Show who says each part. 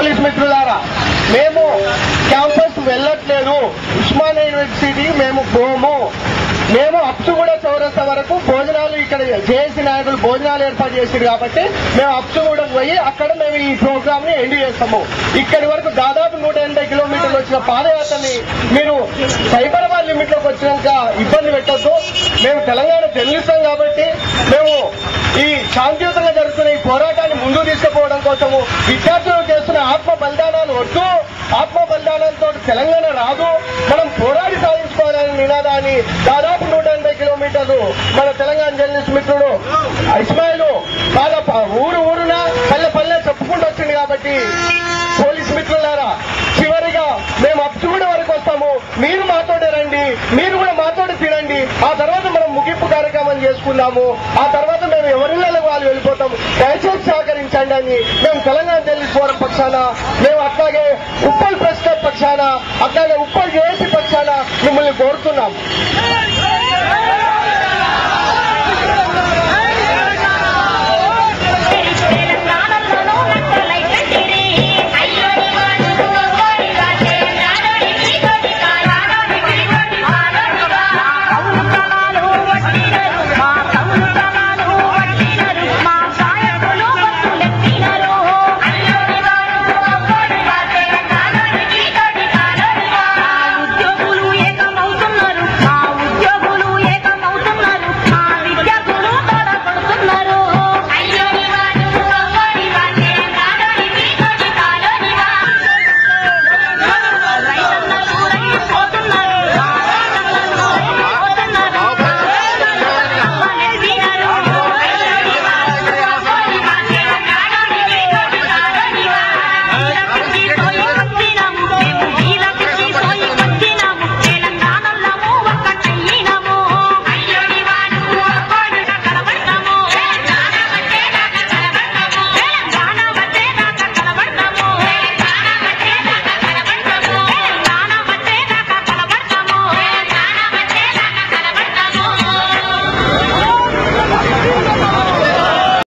Speaker 1: Police మిత్రులారా మేము campus వెళ్ళట్లేదు. ఉస్మానియా యూనివర్సిటీ మేము పోము. మేము అప్సుగూడ చౌరస్తా వరకు భోజనాలు ఇక్కడ జేఏసీ నాయకులు భోజనాలు ఏర్పాటు చేశారు కాబట్టి మేము అప్సుగూడ పోయి అక్కడ మేము ఈ ప్రోగ్రామ్ని ఎండ్ చేస్తాము. ఇక్కడి వరకు దాదాపు నూట ఎనభై కిలోమీటర్లు వచ్చిన పాదయాత్రని మీరు సైబరాబాద్ లిమిట్లోకి వచ్చినాక ఇబ్బంది పెట్టొద్దు. మేము తెలంగాణ తెలుస్తాం కాబట్టి మేము ఈ శాంతియుతంగా జరుగుతున్న ఈ పోరాటాన్ని ముందుకు తీసుకుపోవడం కోసము విద్యార్థులు ఆత్మ బలిదానాలు వద్దు ఆత్మ బలిదానాలతో తెలంగాణ రాదు మనం పోరాడి సాధించుకోవాలనే నినాదాన్ని దాదాపు నూట ఎనభై కిలోమీటర్లు మన తెలంగాణ జర్నలిస్ట్ మిత్రుడు ఇస్మాయిల్ బాగా ఊరు ఊరున పల్లె పల్లె చెప్పుకుంటూ వచ్చింది కాబట్టి పోలీస్ మిత్రులారా చివరిగా మేము అప్సుగూడ వరకు వస్తాము. మీరు మాతోటే రండి మీరు కూడా మాతోటి తినండి. ఆ తర్వాత మనం ముగింపు కార్యక్రమం చేసుకుందాము. ఆ తర్వాత మేము ఎవరిళ్ళకి వాళ్ళు వెళ్ళిపోతాం దయచేసి సహకరించండి అని మేము తెలంగాణ జర్నలిస్ట్ ఫోరం పక్షాన మేము అట్లాగే ఉప్పల్ ప్రెస్ క్లబ్ పక్షాన అట్లాగే ఉప్పల్ జేఏసీ పక్షాన మిమ్మల్ని కోరుతున్నాం